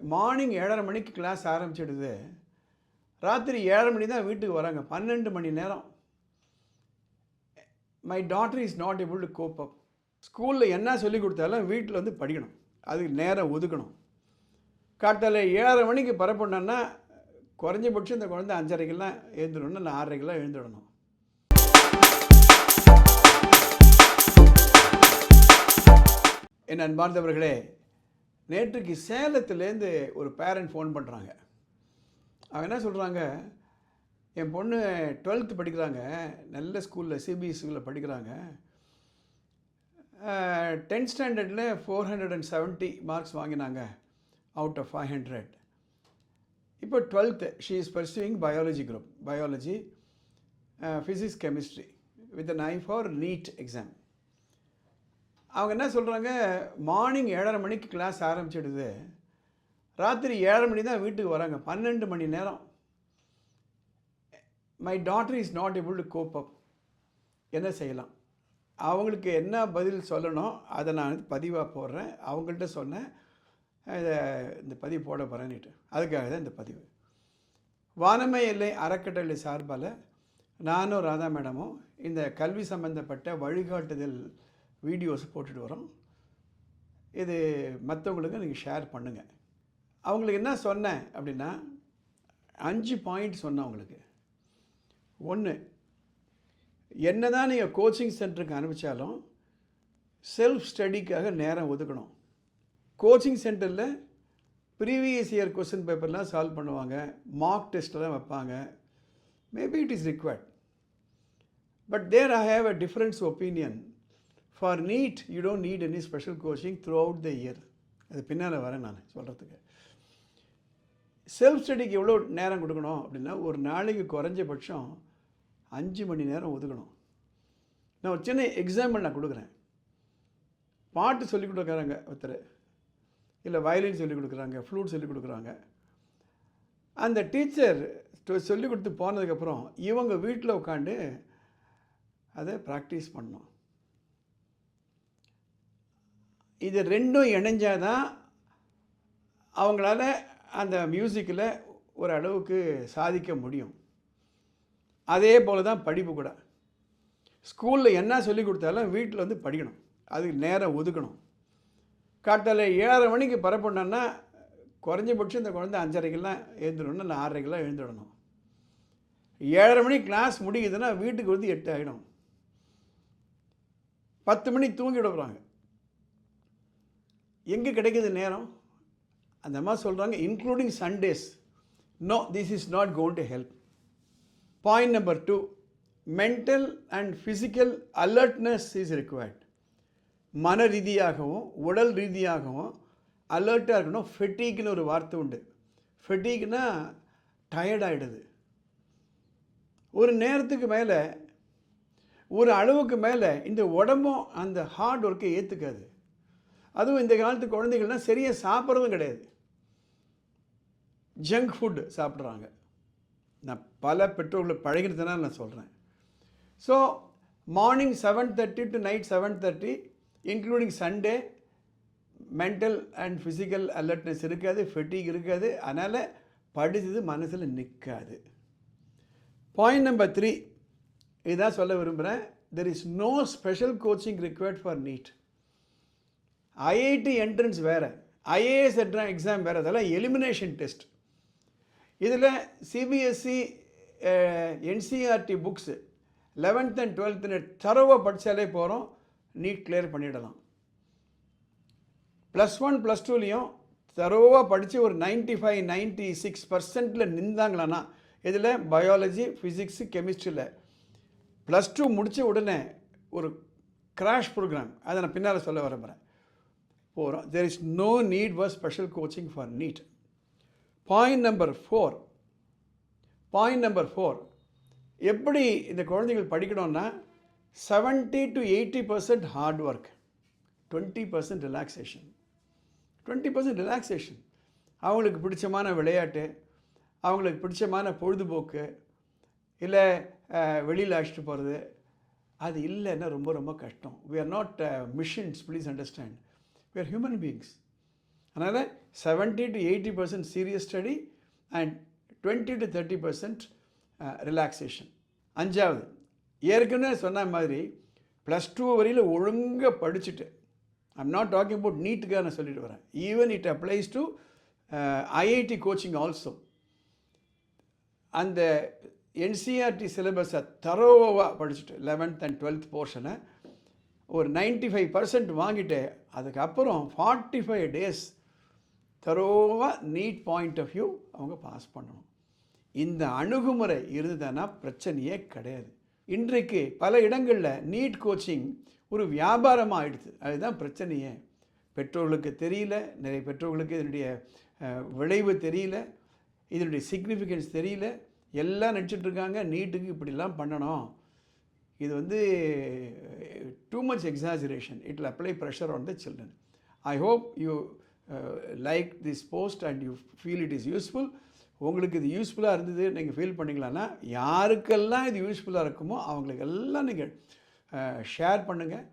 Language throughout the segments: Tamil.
மார்னிங் ஏழரை மணிக்கு கிளாஸ் ஆரம்பிச்சிடுது. ராத்திரி ஏழரை மணி தான் வீட்டுக்கு வராங்க. பன்னெண்டு மணி நேரம். My daughter is not able to cope up ஸ்கூலில் என்ன சொல்லி கொடுத்தாலும் வீட்டில் வந்து படிக்கணும். அதுக்கு நேரம் ஒதுக்கணும். காட்டால ஏழரை மணிக்கு பரப்புனோன்னா குறைஞ்சபட்சம் இந்த குழந்தை அஞ்சரைக்கெல்லாம் எழுந்துடணும் இல்லை ஆறரைக்கெல்லாம் எழுந்துடணும். என் அன்பார்ந்தவர்களே நேற்றுக்கு சேலத்துலேருந்து ஒரு பேரண்ட் ஃபோன் பண்ணுறாங்க அவங்க என்ன சொல்கிறாங்க என் பொண்ணு டுவெல்த்து படிக்கிறாங்க. நல்ல ஸ்கூலில் சிபிஎஸ் ஸ்கூலில் படிக்கிறாங்க. டென்த் ஸ்டாண்டர்டில் four hundred and seventy marks வாங்கினாங்க. அவுட் ஆஃப் ஃபைவ் ஹண்ட்ரட் இப்போ twelfth she is pursuing biology group biology physics chemistry with an eye for NEET exam அவங்க என்ன சொல்கிறாங்க மார்னிங் ஏழரை மணிக்கு கிளாஸ் ஆரம்பிச்சிடுது. ராத்திரி ஏழரை மணி தான் வீட்டுக்கு வராங்க. பன்னெண்டு மணி நேரம். My daughter is not able to cope up என்ன செய்யலாம்? அவங்களுக்கு என்ன பதில் சொல்லணும்? அதை நான் பதிவாக போடுறேன். அவங்கள்ட்ட சொன்னேன். இதை இந்த பதிவு போட போகிறேன்னுட்டு அதுக்காக தான் இந்த பதிவு. வானமை எல்லை அறக்கட்டளை சார்பால் நானும் ராதா மேடமும் இந்த கல்வி சம்பந்தப்பட்ட வழிகாட்டுதல் வீடியோஸ் போட்டுட்டு வரோம். இது மற்றவங்களுக்கு நீங்கள் ஷேர் பண்ணுங்கள் அவங்களுக்கு என்ன சொன்னேன் அப்படின்னா அஞ்சு பாயிண்ட் சொன்னேன் அவங்களுக்கு ஒன்று என்ன தான் நீங்கள் கோச்சிங் சென்டருக்கு அனுப்பிச்சாலும் செல்ஃப் ஸ்டடிக்காக நேரம் ஒதுக்கணும். கோச்சிங் சென்டரில் ப்ரீவியஸ் இயர் கொஸ்டின் பேப்பர்லாம் சால்வ் பண்ணுவாங்க. மார்க் டெஸ்ட்லாம் வைப்பாங்க. Maybe it is required but there I have a difference opinion for NEET you don't need any special coaching throughout the year அது பின்னால் வரேன் நான் சொல்கிறதுக்கு செல்ஃப் ஸ்டடிக்கு எவ்வளோ நேரம் கொடுக்கணும் அப்படின்னா ஒரு நாளைக்கு குறைஞ்சபட்சம் அஞ்சு மணி நேரம் ஒதுக்கணும். நான் ஒரு சின்ன எக்ஸாம்பிள் நான் கொடுக்குறேன். பாட்டு சொல்லிக் கொடுக்குறாங்க ஒருத்தர். இல்லை வயலின் சொல்லிக் கொடுக்குறாங்க ஃப்ளூட் சொல்லிக் கொடுக்குறாங்க. அந்த டீச்சர் சொல்லிக் கொடுத்து போனதுக்கப்புறம் இவங்க வீட்டில் உட்காந்து அதை ப்ராக்டிஸ் பண்ணோம் இது ரெண்டும் இணைஞ்சால் தான் அவங்களால அந்த மியூசிக்கில் ஒரு அளவுக்கு சாதிக்க முடியும். அதே போல் தான் படிப்பு கூட. ஸ்கூலில் என்ன சொல்லி கொடுத்தாலும் வீட்டில் வந்து படிக்கணும். அதுக்கு நேரம் ஒதுக்கணும். காட்டால ஏழரை மணிக்கு பரப்புனோன்னா குறைஞ்சபட்சம் இந்த குழந்தை அஞ்சரைக்கெல்லாம் எழுந்துடணும் இல்லை ஆறரைக்கெல்லாம் எழுந்துடணும். ஏழரை மணி கிளாஸ் முடியுதுன்னா வீட்டுக்கு வந்து எட்டு ஆகிடும் பத்து மணிக்கு தூங்கி விடுறாங்க எங்கே கிடைக்குது நேரம்? அந்த அம்மா சொல்கிறாங்க including Sundays no this is not going to help point number two mental and physical alertness is required மன ரீதியாகவும் உடல் ரீதியாகவும் அலர்ட்டாக இருக்கணும். ஃபெட்டிக்னு ஒரு வார்த்தை உண்டு. ஃபெட்டிக்னா டயர்டாகிடுது ஒரு நேரத்துக்கு மேலே ஒரு அளவுக்கு மேலே இந்த உடம்பும் அந்த ஹார்ட் ஒர்க்கை ஏற்றுக்காது அதுவும் இந்த காலத்து குழந்தைகள்லாம் சரியாக சாப்பிட்றதும் கிடையாது. ஜங்க் ஃபுட் சாப்பிட்றாங்க. நான் பல பெற்றோர்களை பழகினதுனால நான் சொல்கிறேன் so morning seven thirty to night seven thirty including Sunday mental and physical alertness இருக்காது ஃபெட்டிக் இருக்காது அதனால் படித்தது மனசில் நிற்காது பாயிண்ட் நம்பர் த்ரீ இதான் சொல்ல விரும்புகிறேன் there is no special coaching required for NEET IIT entrance வேறு. ஐஏஎஸ் எக்ஸாம் வேறு. அதெல்லாம் எலிமினேஷன் டெஸ்ட் இதில் CBSE NCERT books eleventh and டுவெல்த்துன்னு தரவாக படித்தாலே போகிறோம் நீட் கிளியர் பண்ணிடலாம். ப்ளஸ் ஒன் ப்ளஸ் டூலேயும் தரவாக படித்து ஒரு நைன்ட்டி ஃபைவ் நைன்ட்டி சிக்ஸ் பர்சன்ட்டில் நின்றாங்களான்னா இதில் பயாலஜி ஃபிசிக்ஸு கெமிஸ்ட்ரியில் ப்ளஸ் டூ முடித்த உடனே ஒரு கிராஷ் ப்ரோக்ராம் அதை நான் பின்னால் சொல்ல விரும்புகிறேன் போகிறோம் there is no need for special coaching for NEET point number four point number four எப்படி இந்த குழந்தைகள் படிக்கணும்னா seventy to eighty percent hard work twenty percent relaxation twenty percent relaxation அவங்களுக்கு பிடிச்சமான விளையாட்டு அவங்களுக்கு பிடிச்சமான பொழுதுபோக்கு இல்லை வெளியில் அழைச்சிட்டு போகிறது அது இல்லைன்னா ரொம்ப ரொம்ப கஷ்டம். We are not machines please understand we are human beings அதனால் seventy to eighty percent serious study and twenty to thirty percent relaxation அஞ்சாவது ஏற்கனவே சொன்ன மாதிரி ப்ளஸ் டூ வரையில் ஒழுங்காக படிச்சுட்டு ஐம் நாட் டாக்கிங் அபவுட் நீட்டுக்காக நான் சொல்லிட்டு வரேன். Even it applies to IIT coaching also அந்த என்சிஆர்டி சிலபஸை தரோவாக படிச்சுட்டு லெவன்த் அண்ட் டுவெல்த் போர்ஷனை ஒரு 95% ஃபைவ் பர்சன்ட் வாங்கிட்டு அதுக்கப்புறம் ஃபார்ட்டி ஃபைவ் டேஸ் தரோவாக நீட் பாயிண்ட் ஆஃப் வியூ அவங்க பாஸ் பண்ணணும். இந்த அணுகுமுறை இருந்ததுன்னா பிரச்சனையே கிடையாது. இன்றைக்கு பல இடங்களில் நீட் கோச்சிங் ஒரு வியாபாரமாக ஆயிடுது அதுதான் பிரச்சனையே. பெற்றோர்களுக்கு தெரியல நிறைய பெற்றோர்களுக்கு இதனுடைய விளைவு தெரியல இதனுடைய சிக்னிஃபிகன்ஸ் தெரியல. எல்லாம் நினச்சிட்டு இருக்காங்க நீட்டுக்கு இப்படிலாம் பண்ணணும். இது வந்து too much exaggeration it apply pressure on the children I hope you like this post and you feel it is useful உங்களுக்கு இது யூஸ்ஃபுல்லாக இருந்தது நீங்கள் ஃபீல் பண்ணிங்களான்னா யாருக்கெல்லாம் இது யூஸ்ஃபுல்லாக இருக்குமோ அவங்களுக்கு எல்லாம் நீங்கள் ஷேர் பண்ணுங்கள்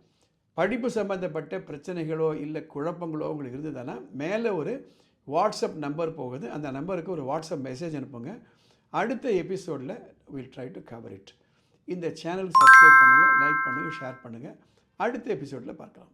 படிப்பு சம்மந்தப்பட்ட பிரச்சனைகளோ இல்லை குழப்பங்களோ உங்களுக்கு இருந்ததுன்னா மேலே ஒரு வாட்ஸ்அப் நம்பர் போகுது. அந்த நம்பருக்கு ஒரு வாட்ஸ்அப் மெசேஜ் அனுப்புங்க. அடுத்த எபிசோடில் will try to cover it இந்த சேனல் சப்ஸ்கிரைப் பண்ணுங்கள் லைக் பண்ணுங்கள் ஷேர் பண்ணுங்கள் அடுத்த எபிசோடில் பார்க்கலாம்.